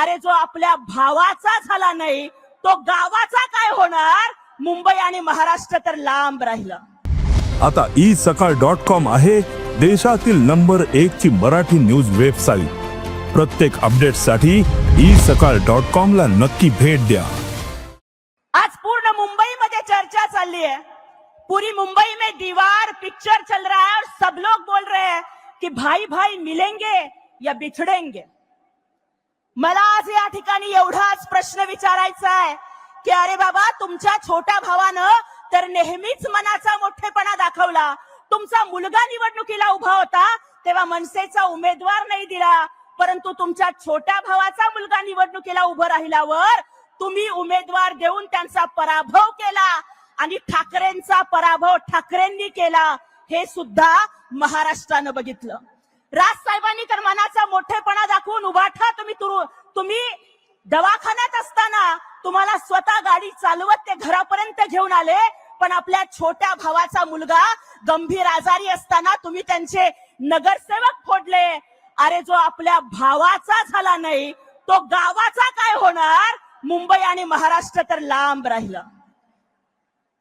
अरे जो आपल्या भावाचा झाला नाही तो गावाचा काय होणार? मुंबई आणि महाराष्ट्र तर लांब राहिलं. आता ई सकाळ डॉट कॉम आहे देशातील नंबर एक ची मराठी न्यूज़ वेबसाईट प्रत्येक अपडेटसाठी ई सकाळ डॉट कॉम ला नक्की भेट द्या. आज पूर्ण मुंबई मध्ये चर्चा चालली है पूरी मुंबई में दीवार पिक्चर चल रहा है और सब लोग बोल रहे हैं कि भाई भाई मिलेंगे या बिछडेंगे. मला आज या ठिकाणी एवढाच प्रश्न विचारायचा आहे की अरे बाबा तुमच्या छोट्या भावानं तर नेहमीच मनाचा मोठेपणा दाखवला. तुमचा मुलगा निवडणुकीला उभा होता तेव्हा मनसेचा उमेदवार नाही दिला. परंतु तुमच्या छोट्या भावाचा मुलगा निवडणुकीला उभं राहिल्यावर तुम्ही उमेदवार देऊन त्यांचा पराभव केला आणि ठाकरेंचा पराभव ठाकरेंनी केला हे सुद्धा महाराष्ट्रानं बघितलं. राज साहेबांनी तर मनाचा मोठेपणा दाखवून उभाठा तुम्ही तुम्ही दवाखान्यात असताना तुम्हाला स्वतः गाडी चालवत ते घरापर्यंत घेऊन आले. पण आपल्या छोट्या भावाचा मुलगा गंभीर आजारी असताना तुम्ही त्यांचे नगरसेवक फोडले. अरे जो आपल्या भावाचा झाला नाही तो गावाचा काय होणार? मुंबई आणि महाराष्ट्र तर लांब राहिलं.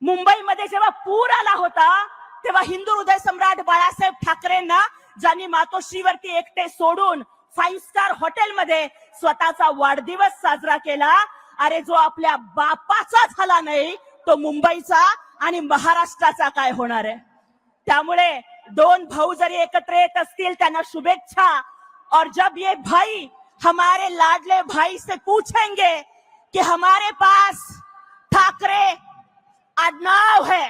मुंबईमध्ये जेव्हा पूर आला होता तेव्हा हिंदू हृदय सम्राट बाळासाहेब ठाकरेंना ज्यांनी मातोश्रीवरती एकटे सोडून फाईव्ह स्टार हॉटेलमध्ये स्वतःचा वाढदिवस साजरा केला अरे जो आपल्या बापाचा झाला नाही तो मुंबईचा आणि महाराष्ट्राचा काय होणार आहे? त्यामुळे दोन भाऊ जरी एकत्र येत असतील त्यांना शुभेच्छा. और जब ये भाई हमारे लाडले भाई से पूछेंगे कि हमारे पास ठाकरे आडनाव है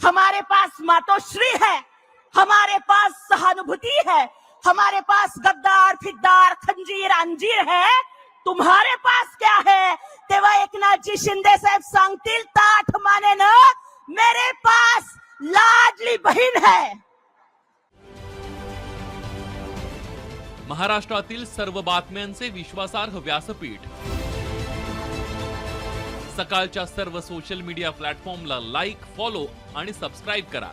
हमारे पास मातोश्री है हमारे पास सहानुभूति है, हमारे पास गद्दार, फिद्दार, खंजीर, अंजीर है। तुम्हारे पास क्या है? तेव्हा एकनाथजी शिंदे साहेब सांगतील, ताठ माने न, मेरे पास लाडली बहीण है। महाराष्ट्रातील सर्व बातम्यांचे विश्वासार्ह व्यासपीठ. सकाळच्या सर्व सोशल मीडिया प्लॅटफॉर्मला लाईक फॉलो आणि सबस्क्राईब करा.